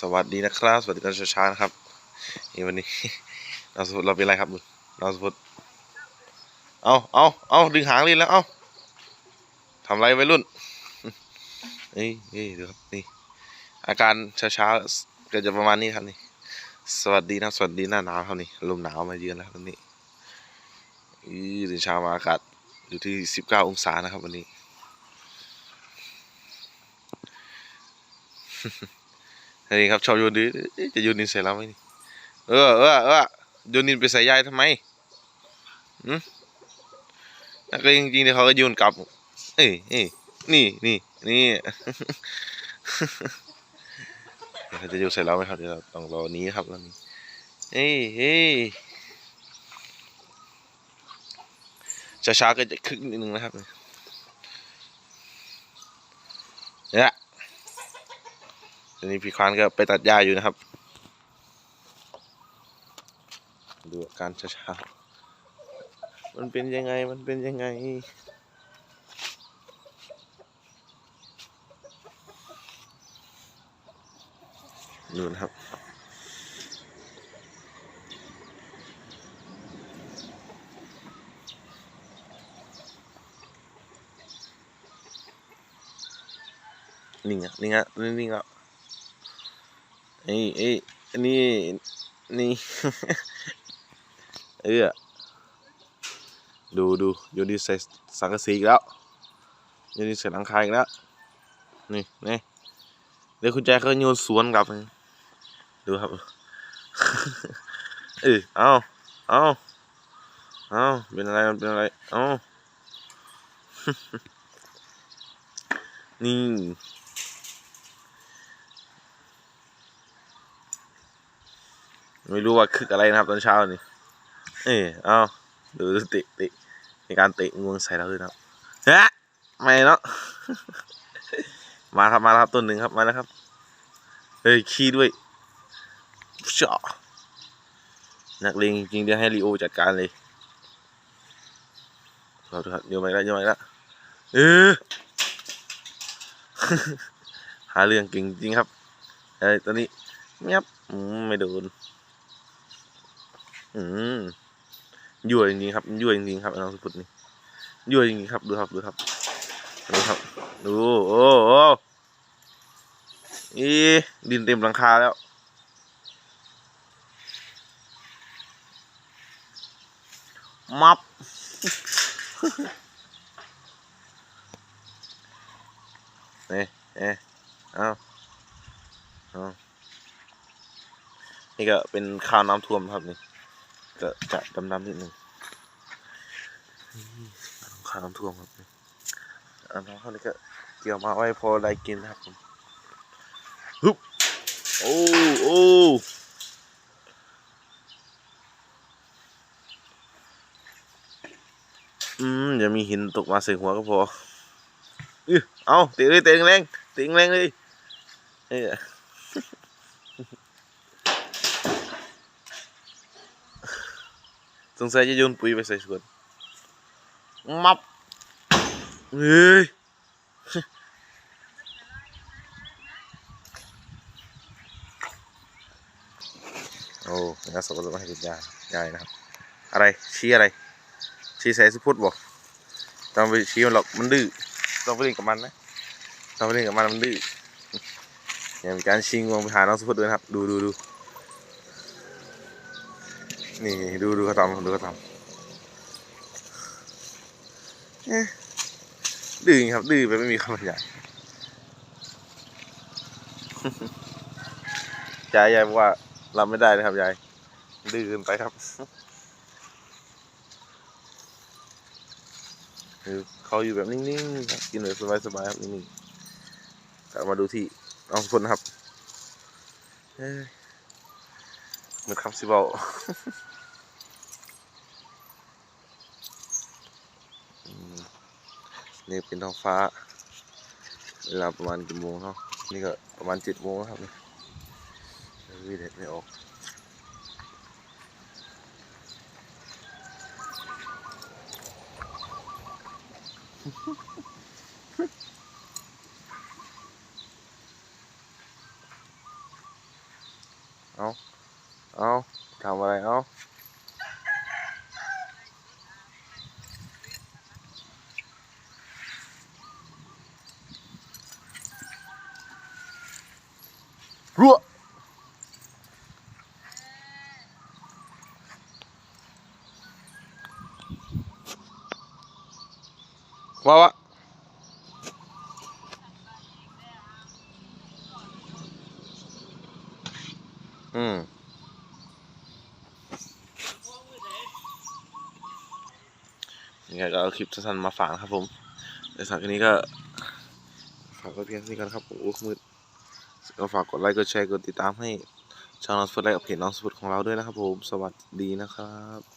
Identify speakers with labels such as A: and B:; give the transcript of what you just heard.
A: สวัสดีนะครับ สวัสดีตอนเช้าๆนะครับนี่วันนี้เราสมมติเราเป็นอะไรครับบุญเราสมมติเอาเอาเอาดึงหางลิ้นแล้ว เอาทำไรไวัยรุ่นนี่นี่ดูครับนี่อาการเช้าๆก็จะประมาณนี้ครับนี่ สวัสดีนะสวัสดีหน้าหนาวครับนี่ลมหนาวมาเยือนแล้วครับวันนี้อือตื่นเช้ามาอากาศอยู่ที่สิบเก้าองศานะครับวันนี้ นี่ครับชอบโยนดิจะโยนดินใส่เราไหมนี่เออเออเออโยนดินไปใส่ยายทำไมอืมนักเลงจริงๆเดี๋ยวเขาก็โยนกลับเอ้ยเอ้ยนี่นี่นี่เดี๋ยวเขาจะโยนใส่เราไหมครับเดี๋ยวเราต้องรอนี้ครับรอนี้เฮ้ยเฮ้ยช้าๆก็จะคึกนิดนึงนะครับเนี่ย ตอนนี้พี่ควานก็ไปตัดหญ้าอยู่นะครับ ดูการช้าๆ มันเป็นยังไง มันเป็นยังไง ดูนะครับ นิ่งอะนิ่งอะนิ่งอะ เอ้ยเอ้นนี้นี่ เออดูดูโยนดีใส่สังกะสีอีกแล้วโยนดีใส่หลังคาอีกแล้ว นี่นี่เดี๋ยวคุณแจเขาโยนสวนกลับ ดูครับ เออเอาเอาเอาเป็นอะไรมันเป็นอะไร เอานี่ ไม่รู้ว่าคึกอะไรนะครับ ตอนเช้านี่เอ้เอาดูตะเตะมีการเตะงวงใส่เราด้วยนะฮะไม่เนาะมาครับมาครับต้นหนึ่งครับมาแล้วครับเฮ้ยขี้ด้วยเจาะนักเลงจริงๆเดี๋ยวให้ลีโอจัดการเลยครับครับโยนไปแล้วโยนไปล้วเออหาเรื่องเก่งจริงครับเอ้ยตอนนี้เงียบไม่โดน อืมยั่วจริงๆครับยั่วจริงๆครับน้องสุพุทธนี่ยั่วจริงๆครับ ดูครับดูครับดูครับ ดูโอ้โอ้อีดินเต็มหลังคาแล้วมับเนี่ยเนี่ยเอาเอานี่ก็เป็นข้าวน้ำท่วมครับนี่ ก็จะดำๆนิดนึงข้าวน้ำท่วมครับอันน้องเขานี่ก็เกี่ยวมาไว้พอได้กินนะครับผมฮึบโอ้โอ้อืมอย่ามีหินตกมาใส่หัวก็พออื้อเอาเตะเลยเตะแรงเตะแรงเลยเอ้ย งสัยจะโยนปุ๋ยไปใส่สวนมับเฮ้ยโอ้งานสกปรกให้กินยายายนะครับ อะไร ชี้อะไร ชี้ใส่สุพุทธบอกต้องไปชี้มันหรอกมันดื้อต้องไปเล่นกับมันนะต้องไปเล่นกับมันมันดื้อเนี่ยมีการชิงวงไปหาน้องสุพุทธด้วยครับ ดูดูดู นี่ดูดูเขาทำดูเขาทำเอ๊ะดื้อครับดื้อไปไม่มีคำบรรยายยายยายบอกว่ารับไม่ได้นะครับยายดื้อเกินไปครับคือเขาอยู่แบบนิ่งๆกินแบบสบายๆครับนิ่งๆกลับมาดูที่น้องพลนะครับเอ้ยเหมันคำสิบเอา อืม นี่เป็นท้องฟ้า เวลาประมาณกี่โมงเนาะนี่ก็ประมาณเจ็ดโมงครับเนี่ยวิเด็ดไม่ออกเอาเอาทำอะไรเอา รัวว้าวะอืมยังไงก็เอาคลิปสั้นๆมาฝากนะครับผมในสำหรับคลิปนี้ก็ฝากไว้เพียงเท่านี้ก่อนครับผมโอ้มืด ก็ฝากกดไลค์กดแชร์กดติดตามให้ช่องน้องสฟุตไลค์กับเพจน้องสฟุตของเราด้วยนะครับผม สวัสดีนะครับ